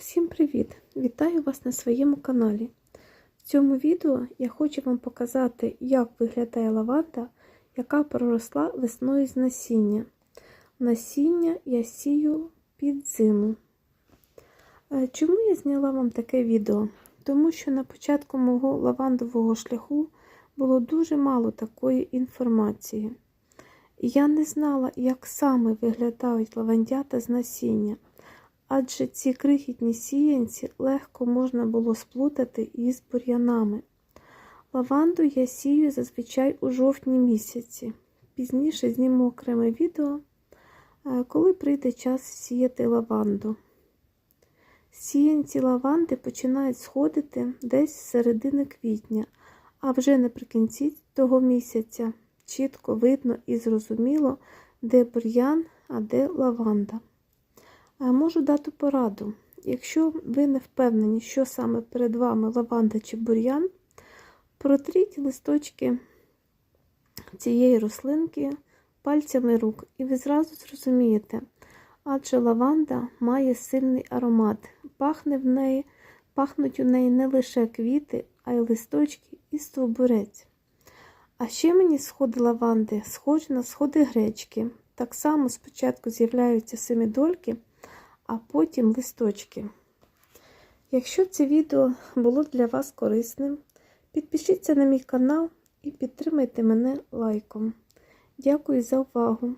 Усім привіт! Вітаю вас на своєму каналі. В цьому відео я хочу вам показати, як виглядає лаванда, яка проросла весною з насіння. Насіння я сію під зиму. Е, Чому я зняла вам таке відео? Тому що на початку мого лавандового шляху було дуже мало такої інформації. Я не знала, як саме виглядають лавандята з насіння адже ці крихітні сіянці легко можна було сплутати із бур'янами. Лаванду я сію зазвичай у жовтні місяці. Пізніше зніму окреме відео, е, коли прийде час сіяти лаванду. Сіянці лаванди починають сходити десь з середини квітня, а вже наприкінці того місяця чітко видно і зрозуміло, де бур'ян, а де лаванда. Можу дати пораду. Якщо ви не впевнені, що саме перед вами лаванда чи бур'ян, протріть листочки цієї рослинки пальцями рук, і ви зразу зрозумієте, адже лаванда має сильний аромат. Пахне в неї, пахнуть у неї не лише квіти, а й листочки і стовбурець. А ще мені сходи лаванди схожі на сходи гречки. Так само спочатку з'являються семидольки, а потім листочки. Якщо це відео було для вас корисним, підпишіться на мій канал і підтримайте мене лайком. Дякую за увагу!